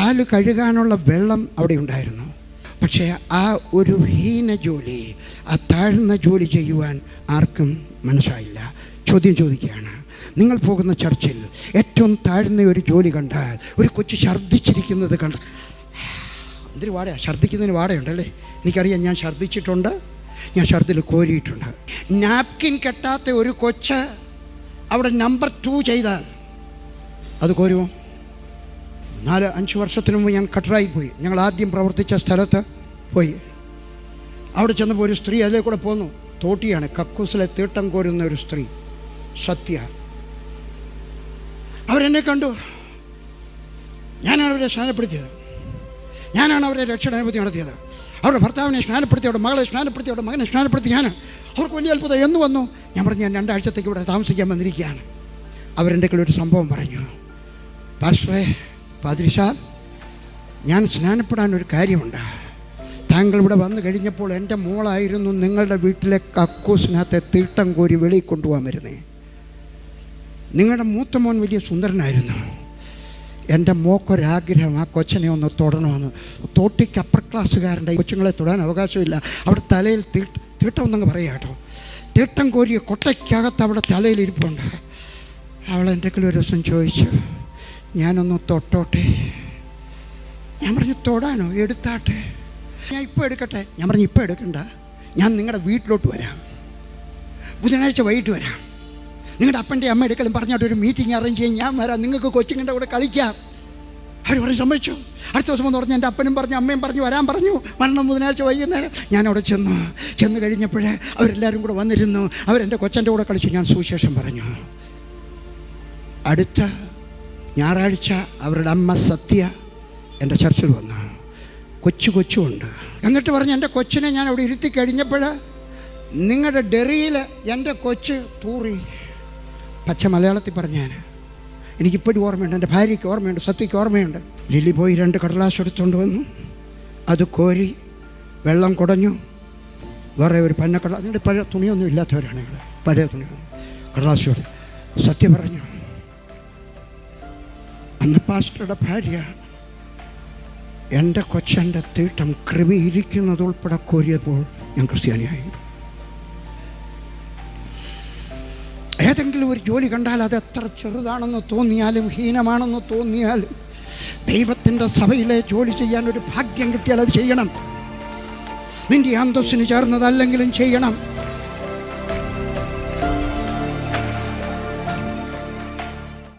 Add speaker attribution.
Speaker 1: കാൽ കഴുകാനുള്ള വെള്ളം അവിടെ ഉണ്ടായിരുന്നു. പക്ഷേ ആ ഒരു ഹീന ജോലി ആ താഴ്ന്ന ജോലി ചെയ്യുവാൻ ആർക്കും മനസ്സായില്ല. ചോദ്യം ചോദിക്കുകയാണ് നിങ്ങൾ പോകുന്ന ചർച്ചിൽ ഏറ്റവും താഴ്ന്ന ഒരു ജോലി കണ്ടാൽ ഒരു കൊച്ചു ഛർദ്ദിച്ചിരിക്കുന്നത് കണ്ട എന്തൊരു വാടയാ ഛർദ്ദിക്കുന്നതിന് വാടയുണ്ടല്ലേ? എനിക്കറിയാം ഞാൻ ഛർദ്ദിച്ചിട്ടുണ്ട് ഞാൻ ഛർദ്ദിൽ കോരിയിട്ടുണ്ട്. നാപ്കിൻ കെട്ടാത്ത ഒരു കൊച്ച് അവിടെ നമ്പർ ടു ചെയ്താൽ അത് കോരുമോ? നാല് അഞ്ച് വർഷത്തിന് മുമ്പ് ഞാൻ കട്ടറായി പോയി. ഞങ്ങൾ ആദ്യം പ്രവർത്തിച്ച സ്ഥലത്ത് പോയി. അവിടെ ചെന്നപ്പോൾ ഒരു സ്ത്രീ അതിലെ കൂടെ പോന്നു. തോട്ടിയാണ്. കക്കൂസിലെ തീട്ടം കോരുന്ന ഒരു സ്ത്രീ. സത്യ. അവരെന്നെ കണ്ടു. ഞാനാണ് അവരെ സ്നാനപ്പെടുത്തിയത്. ഞാനാണ് അവരെ രക്ഷണാനുഭൂതി നടത്തിയത്. അവരുടെ ഭർത്താവിനെ സ്നാനപ്പെടുത്തി അവരുടെ മകളെ സ്നാനപ്പെടുത്തി അവരുടെ മകനെ സ്നാനപ്പെടുത്തി. ഞാൻ അവർക്ക് വലിയ അത്ഭുതം. എന്ന് വന്നു? ഞാൻ പറഞ്ഞു ഞാൻ രണ്ടാഴ്ചത്തേക്ക് ഇവിടെ താമസിക്കാൻ വന്നിരിക്കുകയാണ്. അവരെന്റെ ഒരു സംഭവം പറഞ്ഞു. പാസ്റ്ററെ പാതിരിഷാൽ ഞാൻ സ്നാനപ്പെടാൻ ഒരു കാര്യമുണ്ട്. താങ്കൾ ഇവിടെ വന്നു കഴിഞ്ഞപ്പോൾ എന്റെ മോളായിരുന്നു നിങ്ങളുടെ വീട്ടിലെ കക്കൂസിനകത്തെ തീട്ടം കോരി വെളിയിൽ കൊണ്ടുപോകാൻ വരുന്നേ. നിങ്ങളുടെ മൂത്ത മോൻ വലിയ സുന്ദരനായിരുന്നു. എന്റെ മോക്കൊരാഗ്രഹം ആ കൊച്ചനെ ഒന്ന് തൊടണമെന്ന് തോട്ടിക്ക് അപ്പർ ക്ലാസ്സുകാരന്റെ കൊച്ചുങ്ങളെ തൊടാൻ അവകാശമില്ല. അവിടെ തലയിൽ തീട്ട തീട്ടം എന്നങ്ങ് പറയാം കേട്ടോ. തീട്ടം കോരിയ കൊട്ടയ്ക്കകത്ത് അവിടെ തലയിൽ ഇരിപ്പുണ്ട്. അവളെ എന്റെ ഒരു ദിവസം ചോദിച്ചു ഞാനൊന്ന് തൊട്ടോട്ടെ. ഞാൻ പറഞ്ഞു തൊടാനോ? എടുത്താട്ടെ. ഞാൻ ഇപ്പോൾ എടുക്കട്ടെ? ഞാൻ പറഞ്ഞു ഇപ്പോൾ എടുക്കണ്ട. ഞാൻ നിങ്ങളുടെ വീട്ടിലോട്ട് വരാം. ബുധനാഴ്ച വൈകിട്ട് വരാം. നിങ്ങളുടെ അപ്പന്റെ അമ്മ എടുക്കലും പറഞ്ഞിട്ട് ഒരു മീറ്റിംഗ് അറേഞ്ച് ചെയ്യാൻ ഞാൻ വരാം. നിങ്ങൾക്ക് കൊച്ചുങ്ങളുടെ കൂടെ കളിക്കാം. അവർ പറഞ്ഞു സമ്മതിച്ചു. അടുത്ത ദിവസം എന്ന് പറഞ്ഞ് എന്റെ അപ്പനും പറഞ്ഞു അമ്മയും പറഞ്ഞു വരാൻ പറഞ്ഞു. മരണം ബുധനാഴ്ച വൈകുന്നേരം. ഞാൻ അവിടെ ചെന്നു. ചെന്ന് കഴിഞ്ഞപ്പോഴേ അവരെല്ലാവരും കൂടെ വന്നിരുന്നു. അവരെന്റെ കൊച്ചന്റെ കൂടെ കളിച്ചു. ഞാൻ സുവിശേഷം പറഞ്ഞു. അടുത്ത ഞായറാഴ്ച അവരുടെ അമ്മ സത്യ എന്റെ ചർച്ചിൽ വന്നു കൊച്ചു കൊച്ചുമുണ്ട് എന്നിട്ട് പറഞ്ഞ് എന്റെ കൊച്ചിനെ ഞാൻ അവിടെ ഇരുത്തി കഴിഞ്ഞപ്പോൾ നിങ്ങളുടെ ഡെറിയിൽ എന്റെ കൊച്ച് തൂറി. പച്ച മലയാളത്തിൽ പറഞ്ഞാൽ എനിക്കിപ്പോഴും ഓർമ്മയുണ്ട് എന്റെ ഭാര്യയ്ക്ക് ഓർമ്മയുണ്ട് സത്യയ്ക്ക് ഓർമ്മയുണ്ട്. ലില്ലി പോയി രണ്ട് കടലാസ് എടുത്തുകൊണ്ട് വന്നു. അത് കോരി വെള്ളം കുടഞ്ഞു. വേറെ ഒരു പന്നക്കട നിങ്ങളുടെ പഴയ തുണിയൊന്നും ഇല്ലാത്തവരാണ് ഇവിടെ പഴയ തുണി കടലാസോട് സത്യം പറഞ്ഞു അന്ന് പാസ്റ്ററുടെ ഭാര്യ എന്റെ കൊച്ചന്റെ തീട്ടം കൃപയിരിക്കുന്നത് ഉൾപ്പെടെ കോരിയപ്പോൾ ഞാൻ ക്രിസ്ത്യാനിയായി. ഏതെങ്കിലും ഒരു ജോലി കണ്ടാൽ അത് എത്ര ചെറുതാണെന്ന് തോന്നിയാലും ഹീനമാണെന്ന് തോന്നിയാലും ദൈവത്തിന്റെ സഭയിലെ ജോലി ചെയ്യാൻ ഒരു ഭാഗ്യം കിട്ടിയാൽ അത് ചെയ്യണം. നിന്റെ അന്തസ്സിന് ചേർന്നതല്ലെങ്കിലും ചെയ്യണം.